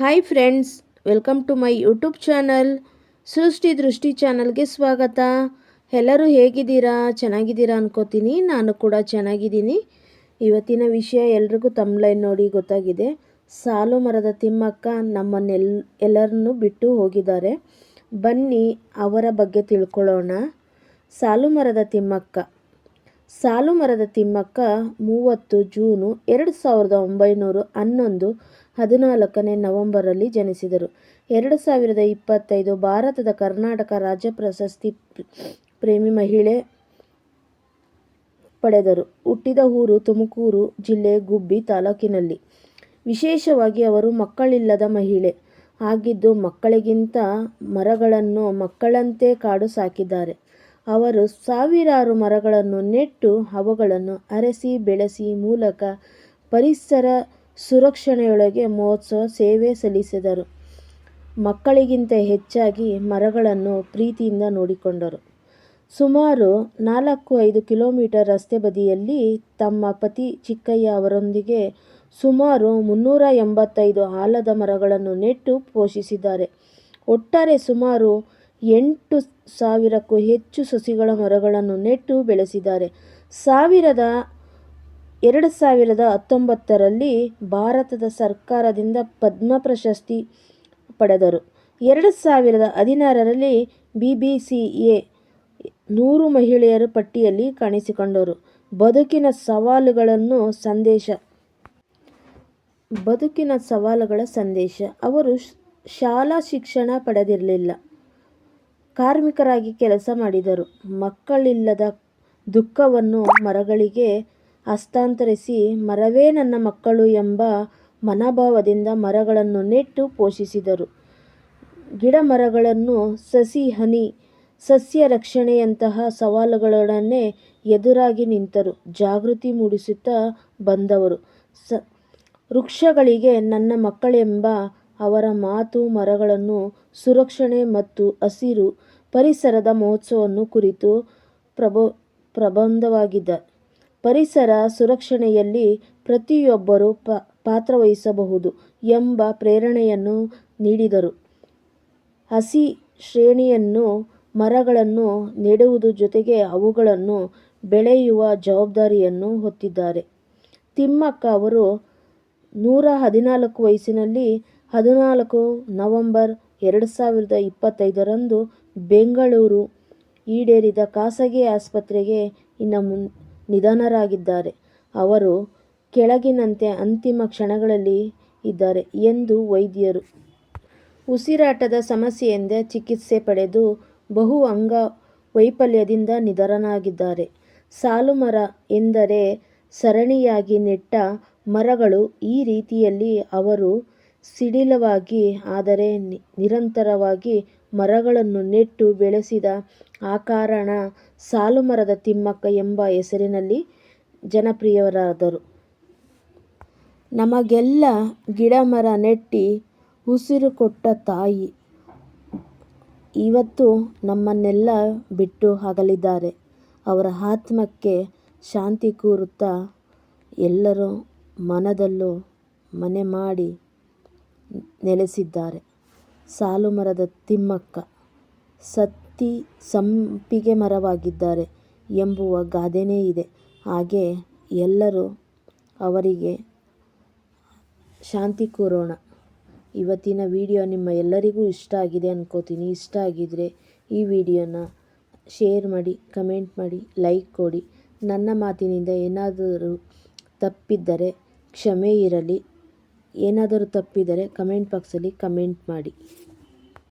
Hi friends welcome to my YouTube channel Srishti Drishti ಚಾನಲ್ಗೆ ಸ್ವಾಗತ. ಎಲ್ಲರೂ ಹೇಗಿದ್ದೀರಾ? ಚೆನ್ನಾಗಿದ್ದೀರಾ ಅನ್ಕೋತೀನಿ. ನಾನು ಕೂಡ ಚೆನ್ನಾಗಿದ್ದೀನಿ. ಇವತ್ತಿನ ವಿಷಯ ಎಲ್ರಿಗೂ ತಮ್ಲೈನ್ ನೋಡಿ ಗೊತ್ತಾಗಿದೆ. ಸಾಲು ಮರದ ತಿಮ್ಮಕ್ಕ ನಮ್ಮನ್ನೆಲ್, ಎಲ್ಲರನ್ನೂ ಬಿಟ್ಟು ಹೋಗಿದ್ದಾರೆ. ಬನ್ನಿ ಅವರ ಬಗ್ಗೆ ತಿಳ್ಕೊಳ್ಳೋಣ. ಸಾಲು ಮರದ ತಿಮ್ಮಕ್ಕ ಸಾಲು ಮರದ ತಿಮ್ಮಕ್ಕ ಮೂವತ್ತು ಜೂನು ಎರಡು ಸಾವಿರದ ಒಂಬೈನೂರ ಹನ್ನೊಂದು ಹದಿನಾಲ್ಕನೇ ನವೆಂಬರಲ್ಲಿ ಜನಿಸಿದರು. ಎರಡು ಸಾವಿರದ ಇಪ್ಪತ್ತೈದು ಭಾರತದ ಕರ್ನಾಟಕ ರಾಜ್ಯ ಪ್ರಶಸ್ತಿ ಪ್ರೇಮಿ ಮಹಿಳೆ ಪಡೆದರು. ಹುಟ್ಟಿದ ಊರು ತುಮಕೂರು ಜಿಲ್ಲೆ ಗುಬ್ಬಿ ತಾಲೂಕಿನಲ್ಲಿ. ವಿಶೇಷವಾಗಿ ಅವರು ಮಕ್ಕಳಿಲ್ಲದ ಮಹಿಳೆ ಆಗಿದ್ದು ಮಕ್ಕಳಿಗಿಂತ ಮರಗಳನ್ನು ಮಕ್ಕಳಂತೆ ಕಾಡು ಸಾಕಿದ್ದಾರೆ. ಅವರು ಸಾವಿರಾರು ಮರಗಳನ್ನು ನೆಟ್ಟು ಅವುಗಳನ್ನು ಅರಸಿ ಬೆಳೆಸಿ ಮೂಲಕ ಪರಿಸರ ಸುರಕ್ಷಣೆಯೊಳಗೆ ಮಹೋತ್ಸವ ಸೇವೆ ಸಲ್ಲಿಸಿದರು. ಮಕ್ಕಳಿಗಿಂತ ಹೆಚ್ಚಾಗಿ ಮರಗಳನ್ನು ಪ್ರೀತಿಯಿಂದ ನೋಡಿಕೊಂಡರು. ಸುಮಾರು ನಾಲ್ಕು ಐದು ಕಿಲೋಮೀಟರ್ ರಸ್ತೆ ಬದಿಯಲ್ಲಿ ತಮ್ಮ ಪತಿ ಚಿಕ್ಕಯ್ಯ ಅವರೊಂದಿಗೆ ಸುಮಾರು ಮುನ್ನೂರ ಎಂಬತ್ತೈದು ಆಲದ ಮರಗಳನ್ನು ನೆಟ್ಟು ಪೋಷಿಸಿದ್ದಾರೆ. ಒಟ್ಟಾರೆ ಸುಮಾರು ಎಂಟು ಸಾವಿರಕ್ಕೂ ಹೆಚ್ಚು ಸಸಿಗಳ ಮರಗಳನ್ನು ನೆಟ್ಟು ಬೆಳೆಸಿದ್ದಾರೆ. ಸಾವಿರದ ಎರಡು ಸಾವಿರದ ಹತ್ತೊಂಬತ್ತರಲ್ಲಿ ಭಾರತದ ಸರ್ಕಾರದಿಂದ ಪದ್ಮ ಪ್ರಶಸ್ತಿ ಪಡೆದರು. ಎರಡು ಸಾವಿರದ ಹದಿನಾರರಲ್ಲಿ ಬಿ ಬಿ ಸಿ ಎ ನೂರು ಮಹಿಳೆಯರ ಪಟ್ಟಿಯಲ್ಲಿ ಕಾಣಿಸಿಕೊಂಡರು. ಬದುಕಿನ ಸವಾಲುಗಳನ್ನು ಸಂದೇಶ, ಬದುಕಿನ ಸವಾಲುಗಳ ಸಂದೇಶ. ಅವರು ಶಾಲಾ ಶಿಕ್ಷಣ ಪಡೆದಿರಲಿಲ್ಲ. ಕಾರ್ಮಿಕರಾಗಿ ಕೆಲಸ ಮಾಡಿದರು. ಮಕ್ಕಳಿಲ್ಲದ ದುಃಖವನ್ನು ಮರಗಳಿಗೆ ಹಸ್ತಾಂತರಿಸಿ, ಮರವೇ ನನ್ನ ಮಕ್ಕಳು ಎಂಬ ಮನೋಭಾವದಿಂದ ಮರಗಳನ್ನು ನೆಟ್ಟು ಪೋಷಿಸಿದರು. ಗಿಡ ಮರಗಳನ್ನು ಸಸಿ, ಹನಿ, ಸಸ್ಯ ರಕ್ಷಣೆಯಂತಹ ಸವಾಲುಗಳೊಡನೆ ಎದುರಾಗಿ ನಿಂತರು. ಜಾಗೃತಿ ಮೂಡಿಸುತ್ತಾ ಬಂದವರು. ಸ, ವೃಕ್ಷಗಳಿಗೆ ನನ್ನ ಮಕ್ಕಳೆಂಬ ಅವರ ಮಾತು, ಮರಗಳನ್ನು ಸುರಕ್ಷಣೆ ಮತ್ತು ಹಸಿರು ಪರಿಸರದ ಮಹೋತ್ಸವವನ್ನು ಕುರಿತು ಪ್ರಬೋ, ಪ್ರಬಂಧವಾಗಿದ್ದ ಪರಿಸರ ಸುರಕ್ಷಣೆಯಲ್ಲಿ ಪ್ರತಿಯೊಬ್ಬರೂ ಪ, ಪಾತ್ರವಹಿಸಬಹುದು ಎಂಬ ಪ್ರೇರಣೆಯನ್ನು ನೀಡಿದರು. ಹಸಿ ಶ್ರೇಣಿಯನ್ನು, ಮರಗಳನ್ನು ನೆಡುವುದು ಜೊತೆಗೆ ಅವುಗಳನ್ನು ಬೆಳೆಯುವ ಜವಾಬ್ದಾರಿಯನ್ನು ಹೊತ್ತಿದ್ದಾರೆ. ತಿಮ್ಮಕ್ಕ ಅವರು ನೂರ ಹದಿನಾಲ್ಕು ವಯಸ್ಸಿನಲ್ಲಿ ಹದಿನಾಲ್ಕು ನವಂಬರ್ ಎರಡು ಸಾವಿರದ ಇಪ್ಪತ್ತೈದರಂದು ಬೆಂಗಳೂರು ಈಡೇರಿದ ಖಾಸಗಿ ಆಸ್ಪತ್ರೆಗೆ ಇನ್ನು ಮುನ್, ನಿಧನರಾಗಿದ್ದಾರೆ. ಅವರು ಕೆಳಗಿನಂತೆ ಅಂತಿಮ ಕ್ಷಣಗಳಲ್ಲಿ ಇದ್ದಾರೆ ಎಂದು ವೈದ್ಯರು. ಉಸಿರಾಟದ ಸಮಸ್ಯೆಯಿಂದ ಚಿಕಿತ್ಸೆ ಪಡೆದು ಬಹು ಅಂಗ ವೈಫಲ್ಯದಿಂದ ನಿಧನರಾಗಿದ್ದಾರೆ. ಸಾಲು ಮರ ಎಂದರೆ ಸರಣಿಯಾಗಿ ನೆಟ್ಟ ಮರಗಳು ಈ ರೀತಿಯಲ್ಲಿ ಅವರು ಸಡಿಲವಾಗಿ ಆದರೆ ನಿರಂತರವಾಗಿ ಮರಗಳನ್ನು ನೆಟ್ಟು ಬೆಳೆಸಿದ ಆ ಕಾರಣ ಸಾಲು ಮರದ ತಿಮ್ಮಕ್ಕ ಎಂಬ ಹೆಸರಿನಲ್ಲಿ ಜನಪ್ರಿಯರಾದರು. ನಮಗೆಲ್ಲ ಗಿಡ ಮರ ನೆಟ್ಟಿ ಉಸಿರು ಕೊಟ್ಟ ತಾಯಿ. ಇವತ್ತು ನಮ್ಮನ್ನೆಲ್ಲ ಬಿಟ್ಟು ಅಗಲಿದ್ದಾರೆ ಅವರ ಆತ್ಮಕ್ಕೆ ಶಾಂತಿ ಕೋರುತ್ತಾ ಎಲ್ಲರೂ ಮನದಲ್ಲೂ ಮನೆ ಮಾಡಿ ನೆಲೆಸಿದ್ದಾರೆ. ಸಾಲು ಮರದ ತಿಮ್ಮಕ್ಕ ಸತ್ತಿ ಸಂಪಿಗೆ ಮರವಾಗಿದ್ದಾರೆ ಎಂಬುವ ಗಾದೆನೇ ಇದೆ. ಹಾಗೆ ಎಲ್ಲರೂ ಅವರಿಗೆ ಶಾಂತಿ ಕೋರೋಣ. ಇವತ್ತಿನ ವಿಡಿಯೋ ನಿಮ್ಮ ಎಲ್ಲರಿಗೂ ಇಷ್ಟ ಆಗಿದೆ ಅನ್ಕೋತೀನಿ. ಇಷ್ಟ ಆಗಿದ್ದರೆ ಈ ವಿಡಿಯೋನ ಶೇರ್ ಮಾಡಿ, ಕಮೆಂಟ್ ಮಾಡಿ, ಲೈಕ್ ಕೊಡಿ. ನನ್ನ ಮಾತಿನಿಂದ ಏನಾದರೂ ತಪ್ಪಿದ್ದರೆ ಕ್ಷಮೆ ಇರಲಿ. ಏನಾದರೂ ತಪ್ಪಿದರೆ ಕಮೆಂಟ್ ಬಾಕ್ಸಲ್ಲಿ ಕಮೆಂಟ್ ಮಾಡಿ.